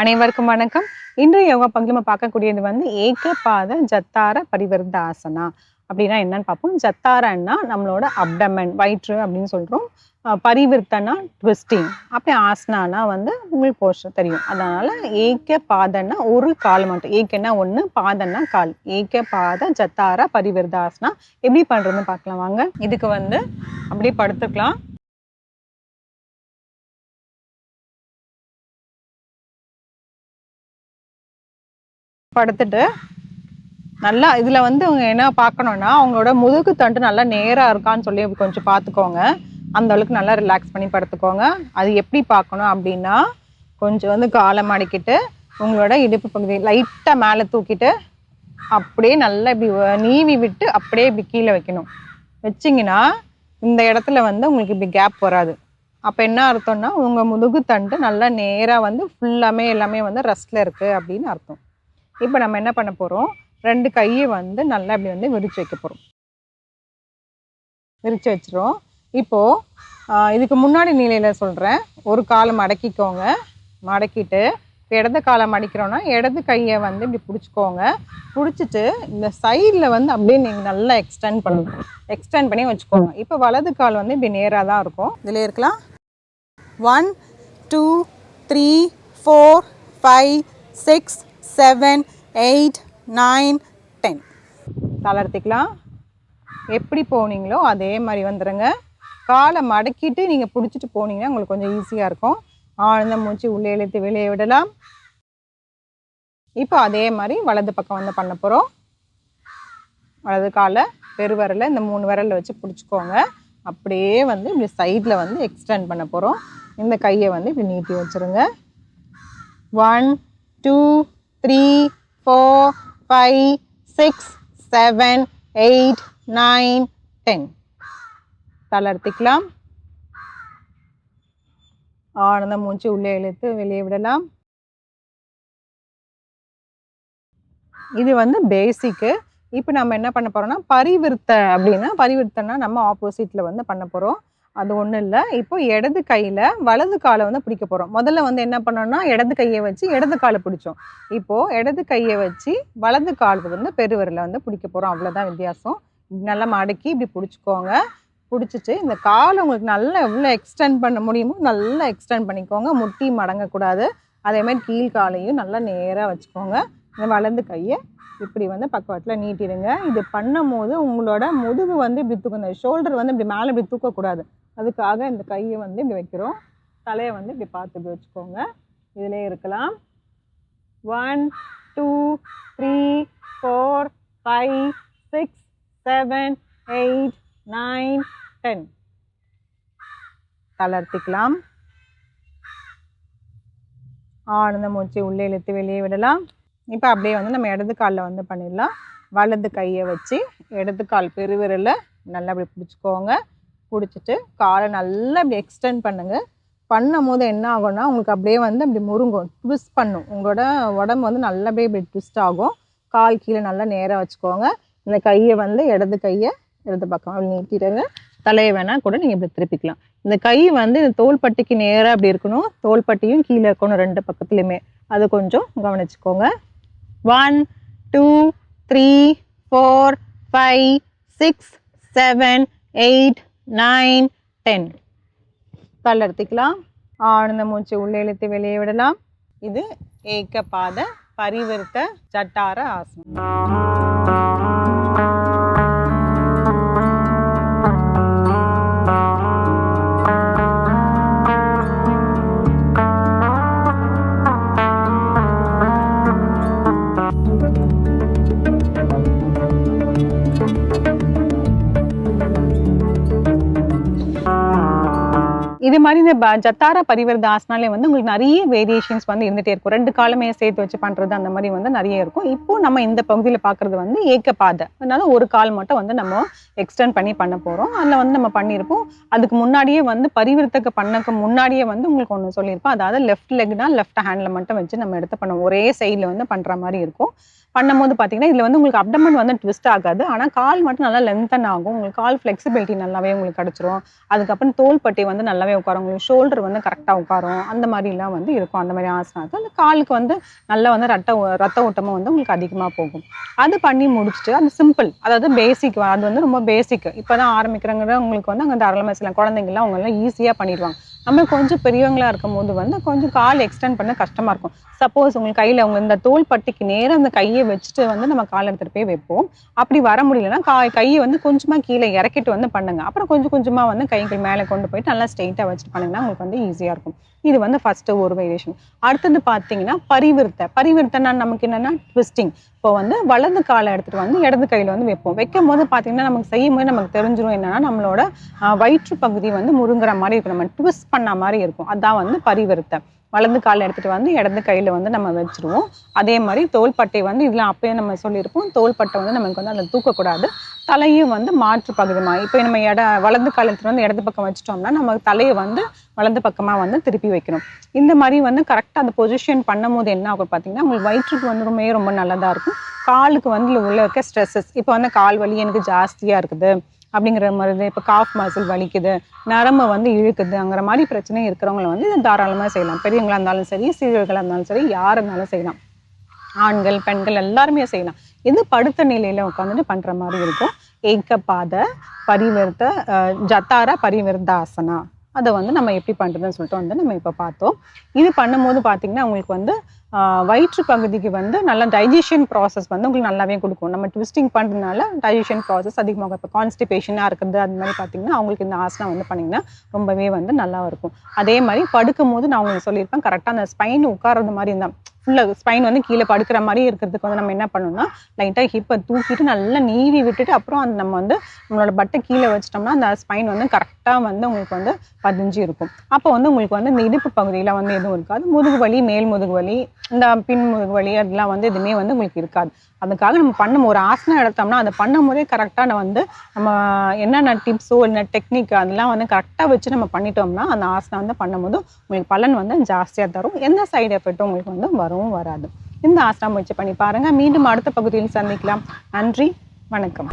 அனைவருக்கும் வணக்கம். இன்றைய யோகா பகுதியில் நம்ம பார்க்கக்கூடியது வந்து ஏகபாத ஜத்தார பரிவர்த்த ஆசனா அப்படின்னா என்னன்னு பார்ப்போம். ஜத்தாரன்னா நம்மளோட அப்டமன் வயிற்று அப்படின்னு சொல்றோம். பரிவர்த்தனா ட்விஸ்டிங் அப்படி ஆசனானா வந்து உங்களுக்கு போஸ்டர் தெரியும். அதனால ஏக பாதன்னா ஒரு கால் மட்டும். ஏக்கன்னா ஒன்று பாதன்னா கால். ஏக பாத ஜத்தார பரிவர்த்த ஆசனா எப்படி பண்றதுன்னு பார்க்கலாம். வாங்க. இதுக்கு வந்து அப்படியே படுத்துக்கலாம். படுத்துட்டு நல்லா இதில் வந்து அவங்க என்ன பார்க்கணுன்னா அவங்களோட முதுகு தண்டு நல்லா நேராக இருக்கான்னு சொல்லி கொஞ்சம் பார்த்துக்கோங்க. அந்த அளவுக்கு நல்லா ரிலாக்ஸ் பண்ணி படுத்துக்கோங்க. அது எப்படி பார்க்கணும் அப்படின்னா கொஞ்சம் வந்து காலை மடக்கிட்டு உங்களோட இடுப்பு பகுதி லைட்டாக மேலே தூக்கிட்டு அப்படியே நல்லா இப்படி நீவி விட்டு அப்படியே இப்படி கீழே வைக்கணும். வச்சிங்கன்னா இந்த இடத்துல வந்து உங்களுக்கு இப்படி கேப் வராது. அப்போ என்ன அர்த்தம்னா உங்கள் முதுகு தண்டு நல்லா நேராக வந்து ஃபுல்லாமே எல்லாமே வந்து ரெஸ்ட்டில் இருக்குது அப்படின்னு அர்த்தம். இப்போ நம்ம என்ன பண்ண போகிறோம் ரெண்டு கையை வந்து நல்லா இப்படி வந்து விரித்து வைக்க போகிறோம் விரித்து வச்சிரும் இப்போது இதுக்கு முன்னாடி நிலையில் சொல்கிறேன் ஒரு காலை மடக்கிக்கோங்க மடக்கிட்டு இப்போ இடது காலை மடிக்கிறோன்னா இடது கையை வந்து இப்படி பிடிச்சிக்கோங்க. பிடிச்சிட்டு இந்த சைடில் வந்து அப்படியே நீங்கள் நல்லா எக்ஸ்டெண்ட் பண்ணணும் எக்ஸ்டெண்ட் பண்ணி வச்சுக்கோங்க. இப்போ வலது கால் வந்து இப்படி நேராக தான் இருக்கும். இதில் இருக்கலாம். One two three four five six seven eight nine ten தளர்த்திக்கலாம். எப்படி போனீங்களோ அதே மாதிரி வந்துடுங்க காலை மடக்கிட்டு நீங்கள் பிடிச்சிட்டு போனீங்கன்னா உங்களுக்கு கொஞ்சம் ஈஸியாக இருக்கும். ஆழ்ந்த மூச்சு உள்ளே இழுத்து வெளியே விடலாம். இப்போ அதே மாதிரி வலது பக்கம் வந்து பண்ண போகிறோம் வலது காலை பெருவிரல இந்த மூணு விரல்ல வச்சு பிடிச்சிக்கோங்க. அப்படியே வந்து இப்படி சைடில் வந்து எக்ஸ்டெண்ட் பண்ண போகிறோம் இந்த கையை வந்து இப்படி நீட்டி வச்சுருங்க. One two three four five six seven eight nine ten தளர்த்திக்கலாம் ஆனந்த மூச்சு உள்ளே இழுத்து வெளியே விடலாம். இது வந்து பேசிக்கு இப்போ நம்ம என்ன பண்ண போகிறோம்னா பரிவிர்த்த அப்படின்னா பரிவிர்த்தனா நம்ம ஆப்போசிட்டில் வந்து பண்ண போகிறோம் அது ஒன்றும் இல்லை. இப்போ இடது கையில் வலது காலை வந்து பிடிக்க போகிறோம் முதல்ல வந்து என்ன பண்ணோம்னா இடது கையை வச்சு இடது காலை பிடிச்சோம். இப்போது இடது கையை வச்சு வலது கால் வந்து பெருவிரலை வந்து பிடிக்க போகிறோம் அவ்வளோதான் வித்தியாசம். நல்லா மடக்கி இப்படி பிடிச்சிக்கோங்க. பிடிச்சிட்டு இந்த காலை உங்களுக்கு நல்லா எவ்வளோ எக்ஸ்டெண்ட் பண்ண முடியுமோ நல்லா எக்ஸ்டெண்ட் பண்ணிக்கோங்க. முட்டி மடங்கக்கூடாது. அதேமாதிரி கீழ் காலையும் நல்லா நேராக வச்சுக்கோங்க. இந்த வலது கையை இப்படி வந்து பக்கவாட்டில் நீட்டிடுங்க. இது பண்ணும் போது உங்களோட முதுகு வந்து இப்படி தூக்கணும் இந்த ஷோல்டர் வந்து இப்படி மேலே இப்படி தூக்கக்கூடாது. அதுக்காக இந்த கையை வந்து இப்படி வைக்கிறோம். தலையை வந்து இப்படி பார்த்து இப்படி வச்சுக்கோங்க. இதிலே இருக்கலாம். One two three four five six seven eight nine ten தளர்த்திக்கலாம். ஆழ்ந்த மூச்சு உள்ளே இழுத்து வெளியே விடலாம். இப்போ அப்படியே வந்து நம்ம இடது காலில் வந்து பண்ணிடலாம். வலது கையை வச்சு இடது கால் பெருவிரலை நல்லா அப்படி பிடிச்சிக்கோங்க. பிடிச்சிட்டு காலை நல்லா இப்படி எக்ஸ்டெண்ட் பண்ணுங்கள் பண்ணும் போது என்ன ஆகும்னா உங்களுக்கு அப்படியே வந்து அப்படி முருங்கும் ட்விஸ்ட் பண்ணும். உங்களோட உடம்பு வந்து நல்லா அப்படியே இப்படி ட்விஸ்ட் ஆகும். கால் கீழே நல்லா நேராக வச்சுக்கோங்க. இந்த கையை வந்து இடது கையை இடது பக்கம் அப்படி நீட்டிடுங்க. தலையை வேணால் கூட நீங்கள் இப்படி திருப்பிக்கலாம். இந்த கை வந்து இந்த தோள்பட்டிக்கு நேராக அப்படி இருக்கணும். தோள்பட்டியும் கீழே இருக்கணும் ரெண்டு பக்கத்துலையுமே அது கொஞ்சம் கவனிச்சுக்கோங்க. One two three four five six seven eight nine ten தளர்த்திக்கலாம் ஆழ்ந்த மூச்சு உள்ளே இழுத்து வெளியே விடலாம். இது ஏகபாத பரிவர்த்த சட்டார ஆசனம். இது மாதிரி இந்த ஜத்தாரா பரிவர்த்த ஆசனாலே வந்து உங்களுக்கு நிறைய வேரியேஷன்ஸ் வந்து இருந்துகிட்டே இருக்கும். ரெண்டு காலமே சேர்த்து வச்சு பண்ணுறது அந்த மாதிரி வந்து நிறைய இருக்கும். இப்போ நம்ம இந்த பகுதியில் பார்க்கறது வந்து ஏக்கப்பாதை அதனால ஒரு கால் மட்டும் வந்து நம்ம எக்ஸ்டெண்ட் பண்ணி பண்ண போகிறோம் அதில் வந்து நம்ம பண்ணியிருப்போம். அதுக்கு முன்னாடியே வந்து பரிவர்த்தக பண்ணக்கு முன்னாடியே வந்து உங்களுக்கு ஒன்று சொல்லியிருப்போம். அதாவது லெஃப்ட் லெக்னா லெஃப்ட் ஹேண்டில் மட்டும் வச்சு நம்ம எடுத்து பண்ணோம் ஒரே சைடில் வந்து பண்ணுற மாதிரி இருக்கும். பண்ணும்போது பார்த்தீங்கன்னா இதில் வந்து உங்களுக்கு அப்டமன் வந்து ட்விஸ்ட் ஆகாது. ஆனால் கால் மட்டும் நல்லா லென்த்தன் ஆகும். உங்களுக்கு கால் ஃப்ளெக்சிபிலிட்டி நல்லாவே உங்களுக்கு கிடச்சிரும். அதுக்கப்புறம் தோள்பட்டை வந்து நல்லாவே உட்காரும். உங்களுக்கு ஷோல்டர் வந்து கரெக்டாக உட்காரும். அந்த மாதிரிலாம் வந்து இருக்கும். அந்த மாதிரி ஆசனாக்கு அந்த காலுக்கு வந்து நல்லா வந்து ரத்த ரத்த ஓட்டமும் வந்து உங்களுக்கு அதிகமாக போகும். அது பண்ணி முடிச்சுட்டு அது சிம்பிள் அதாவது பேசிக் அது வந்து ரொம்ப பேசிக் இப்போ தான் ஆரம்பிக்கிறவங்க உங்களுக்கு வந்து அங்கே தாராளமாக செய்யலாம் குழந்தைங்கலாம் அவங்கெல்லாம் ஈஸியாக பண்ணிடுவாங்க. நம்ம கொஞ்சம் பெரியவங்களா இருக்கும் போது வந்து கொஞ்சம் கால் எக்ஸ்டெண்ட் பண்ண கஷ்டமா இருக்கும். சப்போஸ் உங்களுக்கு கையில அவங்க இந்த தோல் பட்டிக்கு நேரம் அந்த கையை வச்சுட்டு வந்து நம்ம கால் எடுத்துட்டு போய் வைப்போம். அப்படி வர முடியலன்னா கா கையை வந்து கொஞ்சமா கீழே இறக்கிட்டு வந்து பண்ணுங்க. அப்புறம் கொஞ்சம் கொஞ்சமா வந்து கைகள் மேலே கொண்டு போயிட்டு நல்லா ஸ்ட்ரெயிட்டா வச்சுட்டு பண்ணுங்கன்னா உங்களுக்கு வந்து ஈஸியா இருக்கும். இது வந்து ஃபர்ஸ்ட் ஒரு வேரியேஷன் அடுத்தது பார்த்தீங்கன்னா பரிவிருத்தை. பரிவர்த்தனா நமக்கு என்னன்னா ட்விஸ்டிங் இப்போ வந்து வலது காலை எடுத்துட்டு வந்து இடது கையில வந்து வைப்போம். வைக்கும் போது பார்த்தீங்கன்னா நமக்கு செய்யும் போது நமக்கு தெரிஞ்சிடும் என்னன்னா நம்மளோட வயிற்று பகுதி வந்து முருங்குற மாதிரி இருக்கும். நம்ம ட்விஸ்ட் பண்ண மாதிரி இருக்கும். அதான் வந்து பரிவர்த்தம் வலது கால் எடுத்துட்டு வந்து இடது கையில வந்து நம்ம வச்சிருவோம். அதே மாதிரி தோள்பட்டை வந்து இதுல அப்பயே நம்ம சொல்லியிருப்போம். தோள்பட்டை வந்து நமக்கு வந்து அதில் தூக்கக்கூடாது. தலையும் வந்து மாற்று பகுதிமா இப்போ நம்ம இட வலது கால் எடுத்துகிட்டு வந்து இடது பக்கம் வச்சிட்டோம்னா நம்ம தலையை வந்து வலது பக்கமா வந்து திருப்பி வைக்கணும். இந்த மாதிரி வந்து கரெக்டாக அந்த பொசிஷன் பண்ணும் போது என்ன ஆகும் பார்த்தீங்கன்னா உங்களுக்கு வயிற்றுக்கு வந்து ரொம்ப ரொம்ப நல்லதா இருக்கும். காலுக்கு வந்து உள்ள இருக்க ஸ்ட்ரெஸ்ஸஸ் இப்போ வந்து கால் வலி எனக்கு ஜாஸ்தியா இருக்குது. அப்படிங்கிற மாதிரி இப்போ காஃப் மசில் வலிக்குது நரம்பு வந்து இழுக்குதுங்கிற மாதிரி பிரச்சனை இருக்கிறவங்கள வந்து தாராளமாக செய்யலாம். பெரியவங்களா இருந்தாலும் சரி சிறியவர்களாக இருந்தாலும் சரி யார் இருந்தாலும் செய்யலாம். ஆண்கள் பெண்கள் எல்லாருமே செய்யலாம். இது படுத்த நிலையில உட்காந்துட்டு பண்ற மாதிரி இருக்கும். ஏக்கப்பாத பரிவர்த்த அஹ், ஜத்தார பரிவர்த்தாசனா அதை வந்து நம்ம எப்படி பண்ணுறதுன்னு சொல்லிட்டு வந்து நம்ம இப்போ பார்த்தோம். இது பண்ணும்போது பார்த்தீங்கன்னா உங்களுக்கு வந்து வயிற்று பகுதிக்கு வந்து நல்ல டைஜஷன் ப்ராசஸ் வந்து உங்களுக்கு நல்லாவே கொடுக்கும். நம்ம ட்விஸ்டிங் பண்ணுறதுனால டைஜஷன் ப்ராசஸ் அதிகமாக இப்போ கான்ஸ்டிபேஷனாக இருக்குது அது மாதிரி பார்த்தீங்கன்னா அவங்களுக்கு இந்த ஆசனம் வந்து பண்ணிங்கன்னா ரொம்பவே வந்து நல்லா இருக்கும். அதே மாதிரி படுக்கும் போது நான் உங்களுக்கு சொல்லியிருப்பேன் கரெக்டாக அந்த ஸ்பைன் உட்கார்றது மாதிரி இருந்தால் ஃபுல்லாக ஸ்பைன் வந்து கீழே படுக்கிற மாதிரி இருக்கிறதுக்கு வந்து நம்ம என்ன பண்ணணும்னா லைட்டாக ஹிப்பை தூக்கிட்டு நல்லா நீவி விட்டுட்டு அப்புறம் அந்த நம்ம வந்து நம்மளோட பட்டை கீழே வச்சிட்டோம்னா அந்த ஸ்பைன் வந்து கரெக்டாக வந்து உங்களுக்கு வந்து பதிஞ்சு இருக்கும். அப்போ வந்து உங்களுக்கு வந்து இந்த இடுப்பு பகுதியில் வந்து எதுவும் இருக்காது. முதுகு வலி மேல் முதுகு வலி இந்த பின் முதுகு வலி அதெல்லாம் வந்து எதுவுமே வந்து உங்களுக்கு இருக்காது. அதுக்காக நம்ம பண்ண ஒரு ஆசனம் எடுத்தோம்னா அதை பண்ணும் போதே கரெக்டாக வந்து நம்ம என்னென்ன டிப்ஸோ என்ன டெக்னிக் அதெல்லாம் வந்து கரெக்டாக வச்சு நம்ம பண்ணிட்டோம்னா அந்த ஆசனம் வந்து பண்ணும்போது உங்களுக்கு பலன் வந்து ஜாஸ்தியாக தரும். எந்த சைடு எஃபெக்ட்டும் உங்களுக்கு வந்து வரும். வரவும் வராது. இந்த ஆசனம் முயற்சி பண்ணி பாருங்க. மீண்டும் அடுத்த பகுதியில் சந்திக்கலாம். நன்றி. வணக்கம்.